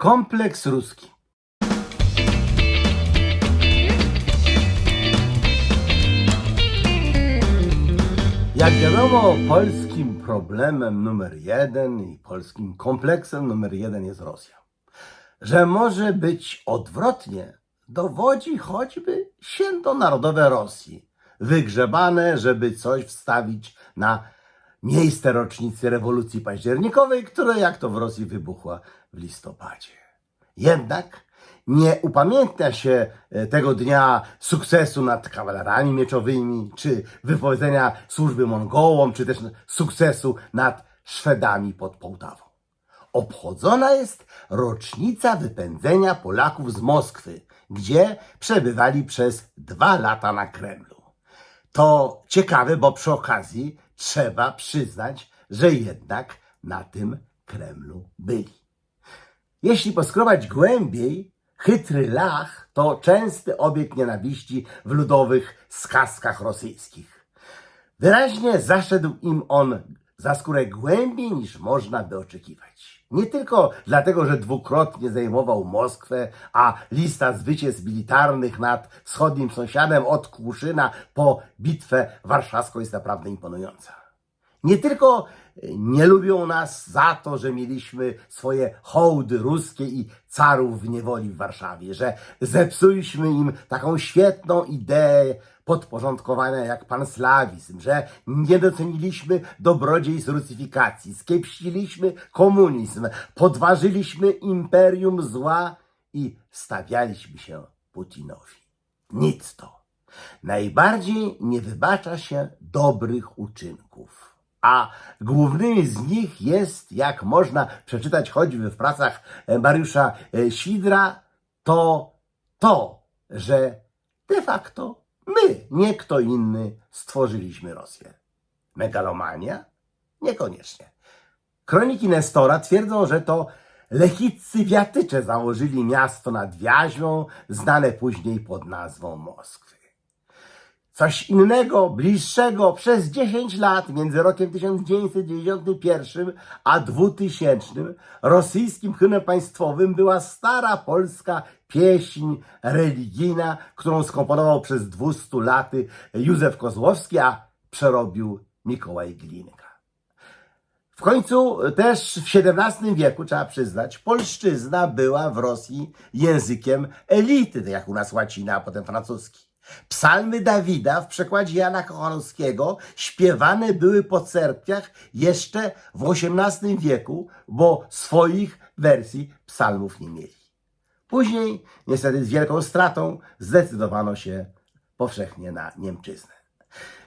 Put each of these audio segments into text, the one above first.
Kompleks ruski. Jak wiadomo, polskim problemem numer jeden i polskim kompleksem numer jeden jest Rosja. Że może być odwrotnie, dowodzi choćby świętonarodowe Rosji, wygrzebane, żeby coś wstawić na miejsce rocznicy rewolucji październikowej, która jak to w Rosji wybuchła w listopadzie. Jednak nie upamiętnia się e, tego dnia sukcesu nad kawalerami mieczowymi, czy wypowiedzenia służby Mongołom, czy też sukcesu nad Szwedami pod Połtawą. Obchodzona jest rocznica wypędzenia Polaków z Moskwy, gdzie przebywali przez dwa lata na Kremlu. To ciekawe, bo przy okazji trzeba przyznać, że jednak na tym Kremlu byli. Jeśli poskrobać głębiej, chytry lach to częsty obiekt nienawiści w ludowych skazkach rosyjskich. Wyraźnie zaszedł im on za skórę głębiej niż można by oczekiwać. Nie tylko dlatego, że dwukrotnie zajmował Moskwę, a lista zwycięstw militarnych nad wschodnim sąsiadem od Kłuszyna po bitwę warszawską jest naprawdę imponująca. Nie tylko nie lubią nas za to, że mieliśmy swoje hołdy ruskie i carów w niewoli w Warszawie, że zepsuliśmy im taką świetną ideę podporządkowania jak panslawizm, że nie doceniliśmy dobrodziejstw rusyfikacji, skiepściliśmy komunizm, podważyliśmy imperium zła i stawialiśmy się Putinowi. Nic to. Najbardziej nie wybacza się dobrych uczynków. A głównymi z nich jest, jak można przeczytać choćby w pracach e, Mariusza e, Sidra, to to, że de facto my, nie kto inny, stworzyliśmy Rosję. Megalomania? Niekoniecznie. Kroniki Nestora twierdzą, że to lechiccy wiatycze założyli miasto nad Wiaźmą, znane później pod nazwą Moskwy. Coś innego, bliższego przez 10 lat między rokiem 1991 a 2000 rosyjskim hymnem państwowym była stara polska pieśń religijna, którą skomponował przez 200 laty Józef Kozłowski, a przerobił Mikołaj Glinka. W końcu też w XVII wieku, trzeba przyznać, polszczyzna była w Rosji językiem elity, tak jak u nas łacina, a potem francuski. Psalmy Dawida w przekładzie Jana Kochanowskiego śpiewane były po cerkwiach jeszcze w XVIII wieku, bo swoich wersji psalmów nie mieli. Później, niestety z wielką stratą, zdecydowano się powszechnie na Niemczyznę.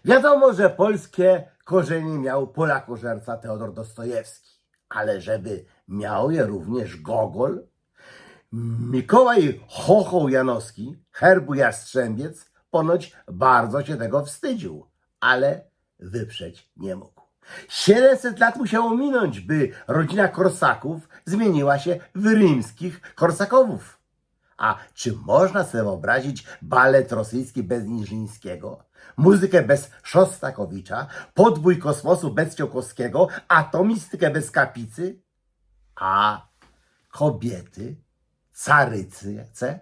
Wiadomo, że polskie korzenie miał Polakożerca Teodor Dostojewski, ale żeby miał je również Gogol, Mikołaj Chochoł Janowski, herbu Jastrzębiec, ponoć bardzo się tego wstydził, ale wyprzeć nie mógł. 700 lat musiało minąć, by rodzina Korsaków zmieniła się w rzymskich Korsakowów. A czy można sobie wyobrazić balet rosyjski bez Niżyńskiego, muzykę bez Szostakowicza, podbój kosmosu bez Ciokowskiego, atomistykę bez Kapicy? A kobiety, caryce?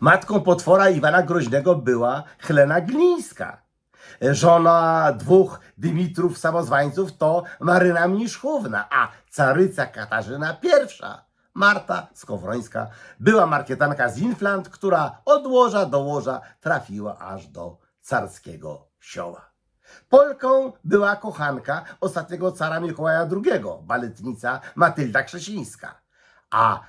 Matką potwora Iwana Groźnego była Helena Glińska. Żona dwóch Dymitrów samozwańców to Maryna Mniszchówna, a caryca Katarzyna I, Marta Skowrońska, była markietanka z Inflant, która od łoża do łoża trafiła aż do carskiego sioła. Polką była kochanka ostatniego cara Mikołaja II, baletnica Matylda Krzesińska. A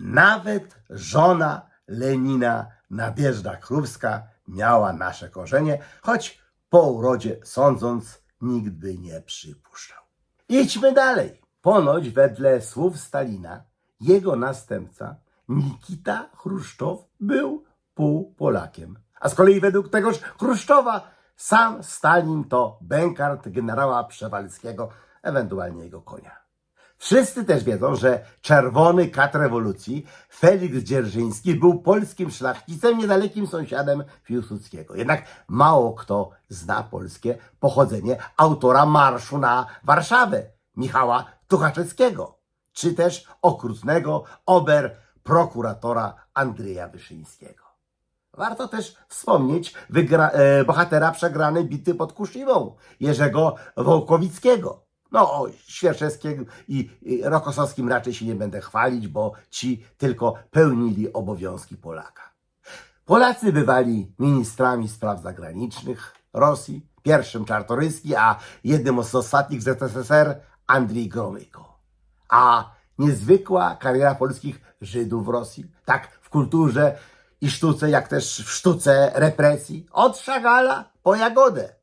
nawet żona Lenina Nadjeżda Królewska miała nasze korzenie, choć po urodzie sądząc nikt by nie przypuszczał. Idźmy dalej. Ponoć wedle słów Stalina jego następca Nikita Chruszczow był pół Polakiem. A z kolei według tegoż Chruszczowa sam Stalin to bękart generała Przewalskiego, ewentualnie jego konia. Wszyscy też wiedzą, że czerwony kat rewolucji, Feliks Dzierżyński, był polskim szlachcicem, niedalekim sąsiadem Piłsudskiego. Jednak mało kto zna polskie pochodzenie autora marszu na Warszawę, Michała Tuchaczewskiego. czy też okrutnego ober prokuratora Andrzeja Wyszyńskiego. Warto też wspomnieć wygra- e, bohatera przegranej bity pod Kuszywą, Jerzego Wołkowickiego. No, o Świerczewskim i, Rokosowskim raczej się nie będę chwalić, bo ci tylko pełnili obowiązki Polaka. Polacy bywali ministrami spraw zagranicznych Rosji, pierwszym Czartoryski, a jednym z ostatnich z ZSSR Andrzej Gromyko. A niezwykła kariera polskich Żydów w Rosji, tak w kulturze i sztuce, jak też w sztuce represji, od Szagala po Jagodę.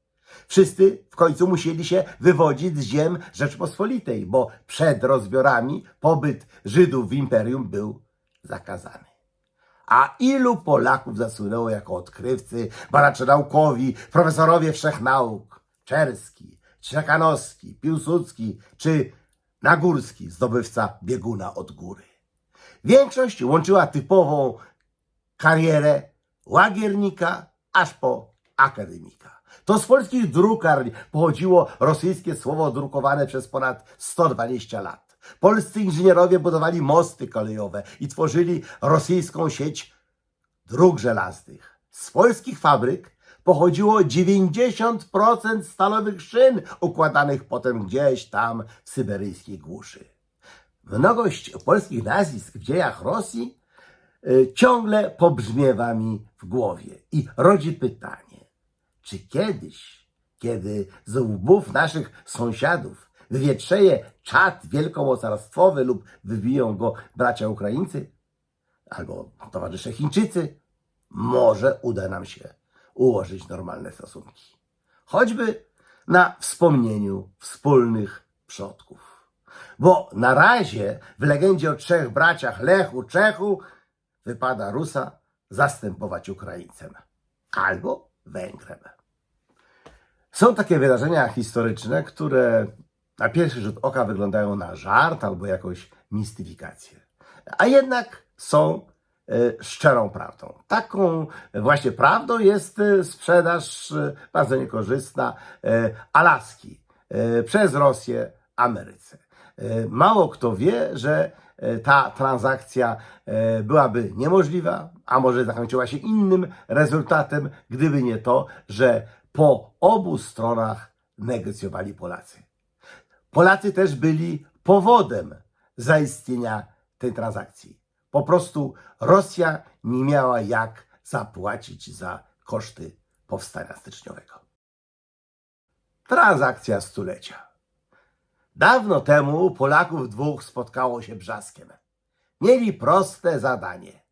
Wszyscy w końcu musieli się wywodzić z ziem Rzeczpospolitej, bo przed rozbiorami pobyt Żydów w imperium był zakazany. A ilu Polaków zasłynęło jako odkrywcy, badacze naukowi, profesorowie wszechnauk? Czerski, Czekanowski, Piłsudski czy Nagórski, zdobywca bieguna od góry. Większość łączyła typową karierę łagiernika aż po akademika. To z polskich drukarni pochodziło rosyjskie słowo drukowane przez ponad 120 lat. Polscy inżynierowie budowali mosty kolejowe i tworzyli rosyjską sieć dróg żelaznych. Z polskich fabryk pochodziło 90% stalowych szyn układanych potem gdzieś tam w syberyjskiej głuszy. Mnogość polskich nazwisk w dziejach Rosji y, ciągle pobrzmiewa mi w głowie i rodzi pytanie, czy kiedyś, kiedy z łbów naszych sąsiadów wywietrzeje czad wielkomocarstwowy lub wybiją go bracia Ukraińcy albo towarzysze Chińczycy, może uda nam się ułożyć normalne stosunki. Choćby na wspomnieniu wspólnych przodków. Bo na razie w legendzie o trzech braciach Lechu, Czechu wypada Rusa zastępować Ukraińcem albo Węgrem. Są takie wydarzenia historyczne, które na pierwszy rzut oka wyglądają na żart albo jakąś mistyfikację, a jednak są e, szczerą prawdą. Taką właśnie prawdą jest e, sprzedaż e, bardzo niekorzystna Alaski przez Rosję Ameryce. Mało kto wie, że ta transakcja e, byłaby niemożliwa, a może zakończyła się innym rezultatem, gdyby nie to, że po obu stronach negocjowali Polacy. Polacy też byli powodem zaistnienia tej transakcji. Po prostu Rosja nie miała jak zapłacić za koszty powstania styczniowego. Transakcja stulecia. Dawno temu Polaków dwóch spotkało się brzaskiem. Mieli proste zadanie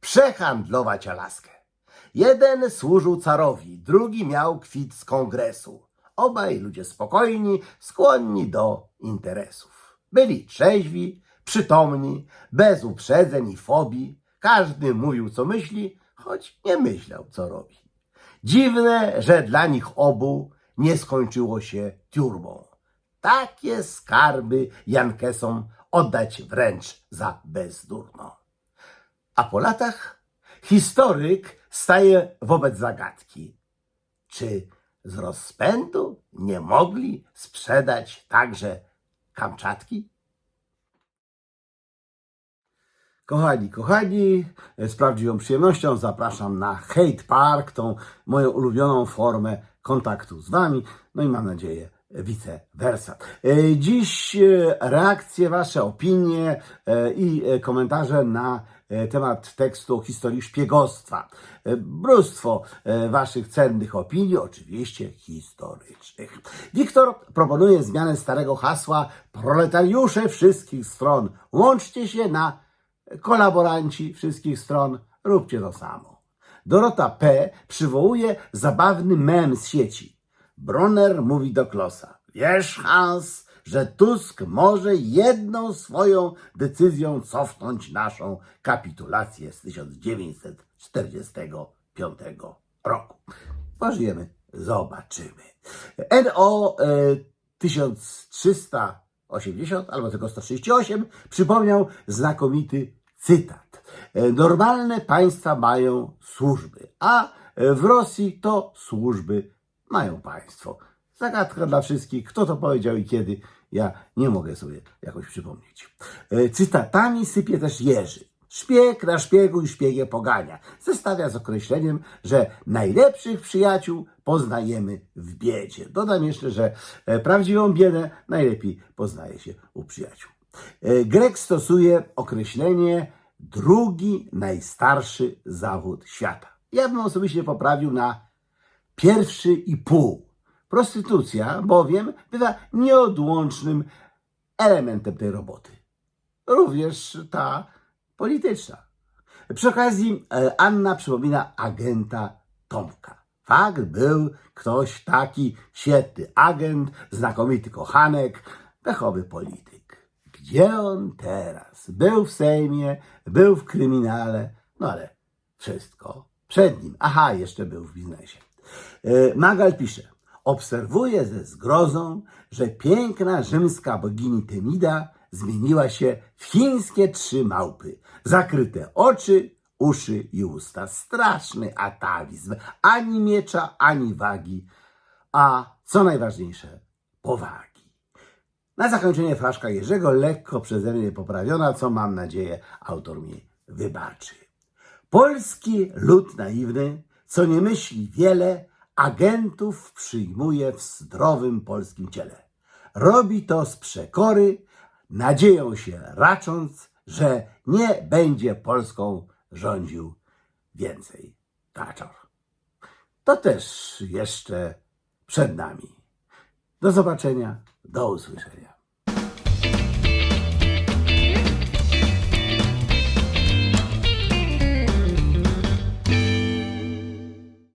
przehandlować Alaskę. Jeden służył carowi, drugi miał kwit z kongresu. Obaj ludzie spokojni, skłonni do interesów. Byli trzeźwi, przytomni, bez uprzedzeń i fobii. Każdy mówił, co myśli, choć nie myślał, co robi. Dziwne, że dla nich obu nie skończyło się tiurmą. Takie skarby Jankesom oddać wręcz za bezdurno. A po latach historyk staje wobec zagadki. Czy z rozpędu nie mogli sprzedać także Kamczatki? Kochani, kochani, z prawdziwą przyjemnością zapraszam na Hate Park, tą moją ulubioną formę kontaktu z Wami, no i mam nadzieję vice versa. E, Dziś e, reakcje, Wasze opinie e, i komentarze na temat tekstu historii szpiegostwa. Mnóstwo Waszych cennych opinii, oczywiście historycznych. Wiktor proponuje zmianę starego hasła proletariusze wszystkich stron. Łączcie się na kolaboranci wszystkich stron, róbcie to samo. Dorota P. przywołuje zabawny mem z sieci. Bronner mówi do Klosa. Wiesz, Hans, że Tusk może jedną swoją decyzją cofnąć naszą kapitulację z 1945 roku. Pożyjemy, zobaczymy. NO e, 1380 albo tylko 138 przypomniał znakomity cytat. E, Normalne państwa mają służby, a e, w Rosji to służby mają państwo. Zagadka dla wszystkich, kto to powiedział i kiedy. ja nie mogę sobie jakoś przypomnieć. E, Cytatami sypie też Jerzy. Szpieg na szpiegu i szpiegę pogania. Zestawia z określeniem, że najlepszych przyjaciół poznajemy w biedzie. Dodam jeszcze, że e, prawdziwą biedę najlepiej poznaje się u przyjaciół. E, Grek stosuje określenie drugi najstarszy zawód świata. Ja bym osobiście poprawił na pierwszy i pół. Prostytucja bowiem bywa nieodłącznym elementem tej roboty. Również ta polityczna. Przy okazji e, Anna przypomina agenta Tomka. Fakt, był ktoś taki świetny agent, znakomity kochanek, pechowy polityk. Gdzie on teraz? Był w Sejmie, był w kryminale, no ale wszystko przed nim. Aha, jeszcze był w biznesie. E, Magal pisze, obserwuję ze zgrozą, że piękna rzymska bogini Temida zmieniła się w chińskie trzy małpy. Zakryte oczy, uszy i usta. Straszny atawizm. Ani miecza, ani wagi. A co najważniejsze, powagi. Na zakończenie fraszka Jerzego lekko przeze mnie poprawiona, co mam nadzieję autor mi wybaczy. Polski lud naiwny, co nie myśli wiele, agentów przyjmuje w zdrowym polskim ciele. Robi to z przekory, nadzieją się racząc, że nie będzie Polską rządził więcej kaczor. To też jeszcze przed nami. Do zobaczenia, do usłyszenia.